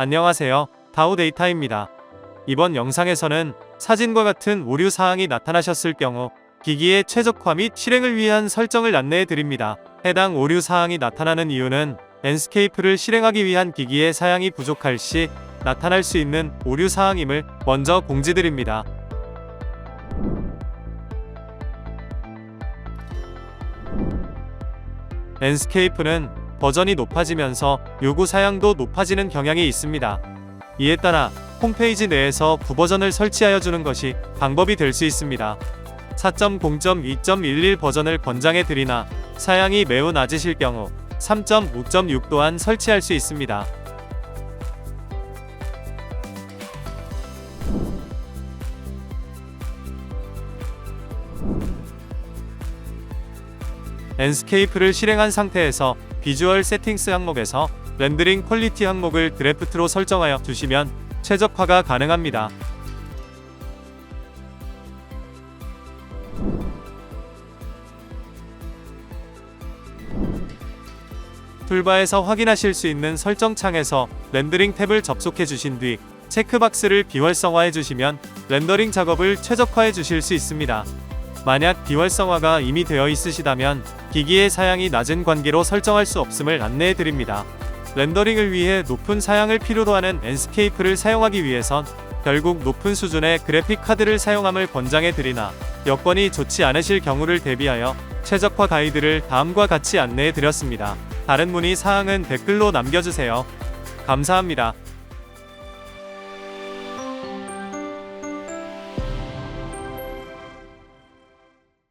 안녕하세요. 다우데이터입니다. 이번 영상에서는 사진과 같은 오류 사항이 나타나셨을 경우 기기의 최적화 및 실행을 위한 설정을 안내해 드립니다. 해당 오류 사항이 나타나는 이유는 엔스케이프를 실행하기 위한 기기의 사양이 부족할 시 나타날 수 있는 오류 사항임을 먼저 공지드립니다. 엔스케이프는 버전이 높아지면서 요구 사양도 높아지는 경향이 있습니다. 이에 따라 홈페이지 내에서 구버전을 설치하여 주는 것이 방법이 될 수 있습니다. 4.0.2.11 버전을 권장해 드리나 사양이 매우 낮으실 경우 3.5.6 또한 설치할 수 있습니다. 엔스케이프를 실행한 상태에서 비주얼 세팅스 항목에서 렌더링 퀄리티 항목을 드래프트로 설정하여 주시면 최적화가 가능합니다. 툴바에서 확인하실 수 있는 설정 창에서 렌더링 탭을 접속해 주신 뒤 체크박스를 비활성화해 주시면 렌더링 작업을 최적화해 주실 수 있습니다. 만약 비활성화가 이미 되어 있으시다면 기기의 사양이 낮은 관계로 설정할 수 없음을 안내해 드립니다. 렌더링을 위해 높은 사양을 필요로 하는 엔스케이프를 사용하기 위해선 결국 높은 수준의 그래픽 카드를 사용함을 권장해 드리나 여건이 좋지 않으실 경우를 대비하여 최적화 가이드를 다음과 같이 안내해 드렸습니다. 다른 문의 사항은 댓글로 남겨주세요. 감사합니다.